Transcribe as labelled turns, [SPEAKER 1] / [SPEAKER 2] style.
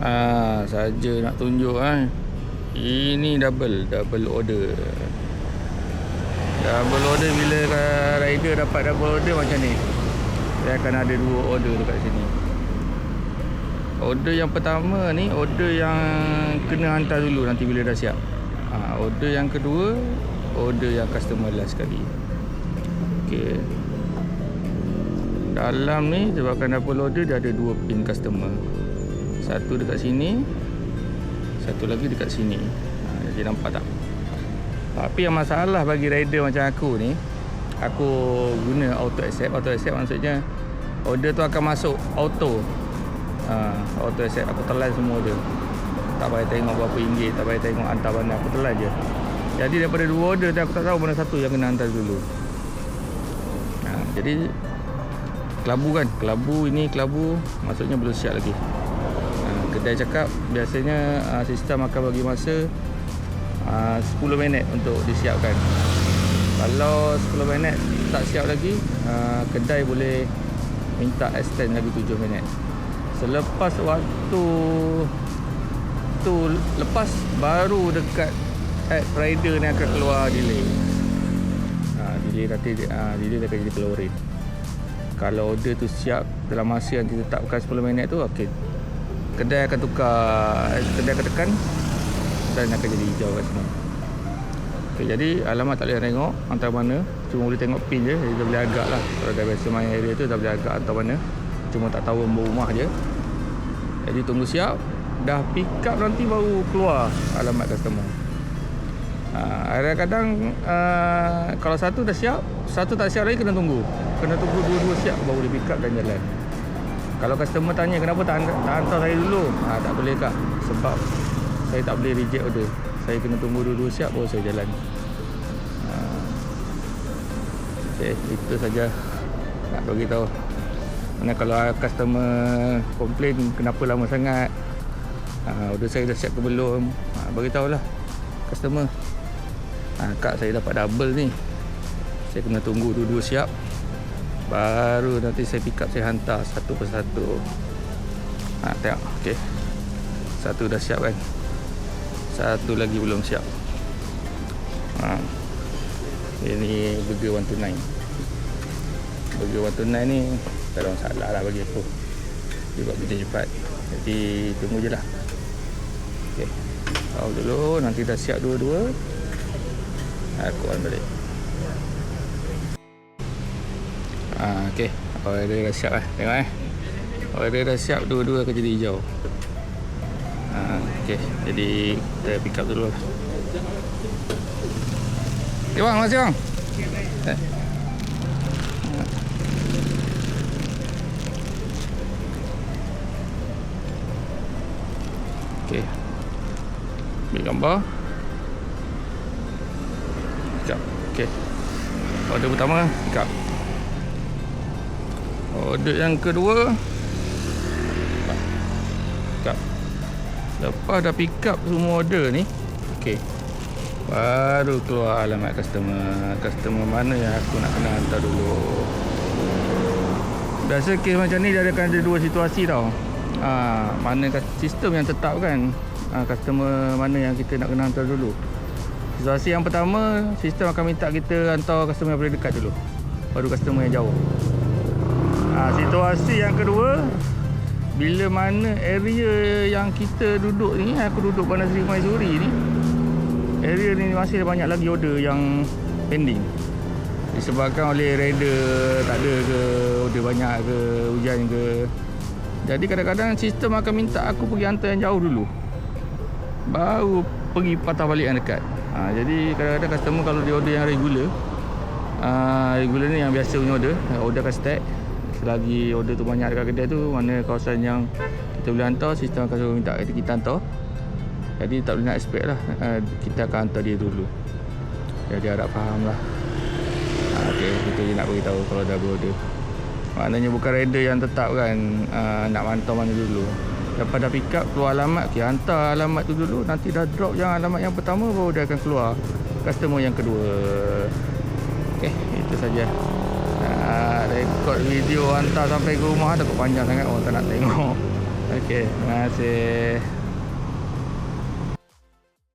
[SPEAKER 1] Ah, saja nak tunjuk ah. Ini double, double order. Double order bila rider dapat double order macam ni. Dia akan ada dua order dekat sini. Order yang pertama ni order yang kena hantar dulu nanti bila dah siap. Ha, order yang kedua order yang customer last sekali. Okey. Dalam ni sebabkan double order dia ada dua pin customer. Satu dekat sini, satu lagi dekat sini. Ha, jadi nampak tak? Tapi yang masalah bagi rider macam aku ni, aku guna auto accept. Auto accept maksudnya order tu akan masuk auto ha, auto accept aku telan semua je tak payah tengok berapa ringgit tak payah tengok hantar mana aku telan je jadi daripada dua order tu aku tak tahu mana satu yang kena hantar dulu ha, jadi kelabu kan kelabu ini kelabu maksudnya belum siap lagi kedai cakap biasanya ha, sistem akan bagi masa ha, 10 minit untuk disiapkan. Kalau 10 minit tak siap lagi ha, kedai boleh minta extend lagi 7 minit. Selepas waktu tu lepas baru dekat app rider ni akan keluar delay. Ha, delay nanti ha, delay akan jadi keluarin kalau order tu siap dalam masa yang ditetapkan 10 minit tu okey kedai akan tukar kedai akan tekan dan akan jadi hijau kat sini. Okay, jadi alamat tak boleh tengok antara mana cuma boleh tengok pin je jadi boleh agak lah. Kalau dah biasa main area tu dah boleh agak antara mana. Cuma tak tahu nombor rumah je. Jadi tunggu siap dah pick up nanti baru keluar alamat customer. Ha, kadang-kadang uh, kalau satu dah siap satu tak siap lagi kena tunggu. Kena tunggu dua-dua siap baru dia pick up dan jalan kalau customer tanya kenapa tak, tak hantar saya dulu? Ha, tak boleh kak. Sebab saya tak boleh reject order. Saya kena tunggu dua-dua siap baru saya jalan. Ha. Okay, itu saja. Nak bagi tahu mana kalau customer komplain kenapa lama sangat? Ha, Order saya dah siap ke belum? Ha, Beritahulah. Customer. Ha, Kak saya dapat double ni. Saya kena tunggu dua-dua siap Baru nanti saya pick up saya hantar satu persatu. Ha, Tengok okay. Satu dah siap kan? Satu lagi belum siap. Ha. Ini burger 129 Burger 129 ni tak ada masalah lah bagi aku. Dia buat kerja cepat. Jadi tunggu je lah. Ok tahu dulu nanti dah siap dua-dua aku on balik ha, ok order dah siap lah tengok eh order dah siap dua-dua akan jadi hijau ha, ok jadi kita pick up dulu ok bang masih bang eh. Okey. Ambil gambar. Sekejap. Okey. Order pertama, up. Order yang kedua. Pick. Lepas dah pick up semua order ni. Okey. Baru keluar alamat customer. Customer mana yang aku nak kena hantar dulu. Biasa kes macam ni dia akan ada dua situasi tau ha, mana sistem yang tetap kan ha, customer mana yang kita nak kena hantar dulu situasi yang pertama sistem akan minta kita hantar customer yang paling dekat dulu baru customer yang jauh situasi yang kedua bila mana area yang kita duduk ni aku duduk Bandar Seri Maisuri ni area ni masih banyak lagi order yang pending. Disebabkan oleh rider tak ada ke order banyak ke hujan ke. Jadi kadang-kadang sistem akan minta aku pergi hantar yang jauh dulu. Baru pergi patah balik yang dekat. Ha, Jadi kadang-kadang customer kalau dia order yang regular ha, Regular ni yang biasa punya order Order akan stack Selagi order tu banyak dekat kedai tu Mana kawasan yang kita boleh hantar Sistem akan suruh minta kita, kita hantar. Jadi tak boleh nak expect lah ha, Kita akan hantar dia dulu. Jadi harap faham lah. Ha, Okay, itu je nak beritahu kalau dah berorder. Maknanya bukan rider yang tetap kan uh, Nak mantau mana dulu. Lepas dah pick up keluar alamat okay, Hantar alamat tu dulu. Nanti dah drop yang alamat yang pertama Baru dia akan keluar. Customer yang kedua. Okay itu saja uh, Rekod video hantar sampai ke rumah Takut panjang sangat orang tak nak tengok Okey, terima kasih.